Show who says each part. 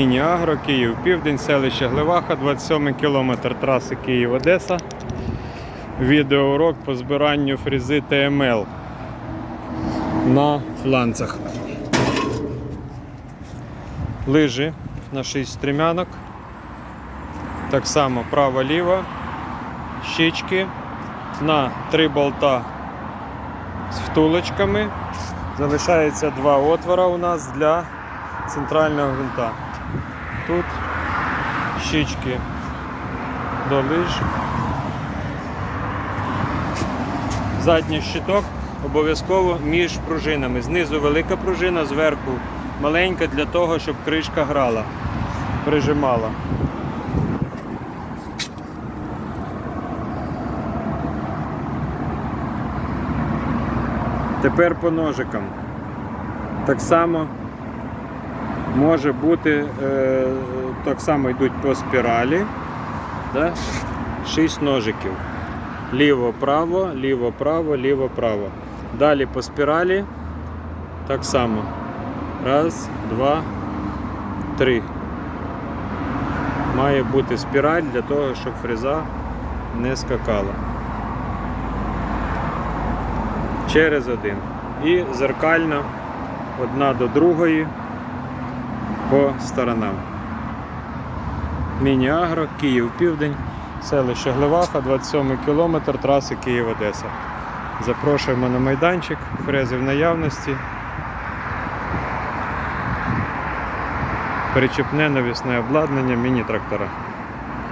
Speaker 1: Міні-Агро, Київ, Південь, селище Гливаха, 27 кілометр траси Київ-Одеса. Відеоурок по збиранню фрези ТМЛ на фланцах. Лижі на 6 стрімянок. Так само право-ліво. Щічки на 3 болта з втулочками. Залишається два отвора у нас для центрального гвинта. Тут щічки до лиж. Задній щиток обов'язково між пружинами. Знизу велика пружина, зверху маленька для того, щоб кришка грала, прижимала. Тепер по ножикам. Так само може бути, е, так само йдуть по спіралі. Да? 6 ножиків. Ліво-право, ліво-право, ліво-право. Далі по спіралі так само. Раз, два, три. Має бути спіраль для того, щоб фреза не скакала. Через один. І зеркально одна до другої по сторонам. Міні-Агро, Київ Південь, селище Гливаха, 27 кілометр траси Київ-Одеса. Запрошуємо на майданчик, фрези в наявності. Перечіпне навісне обладнання, міні-трактора.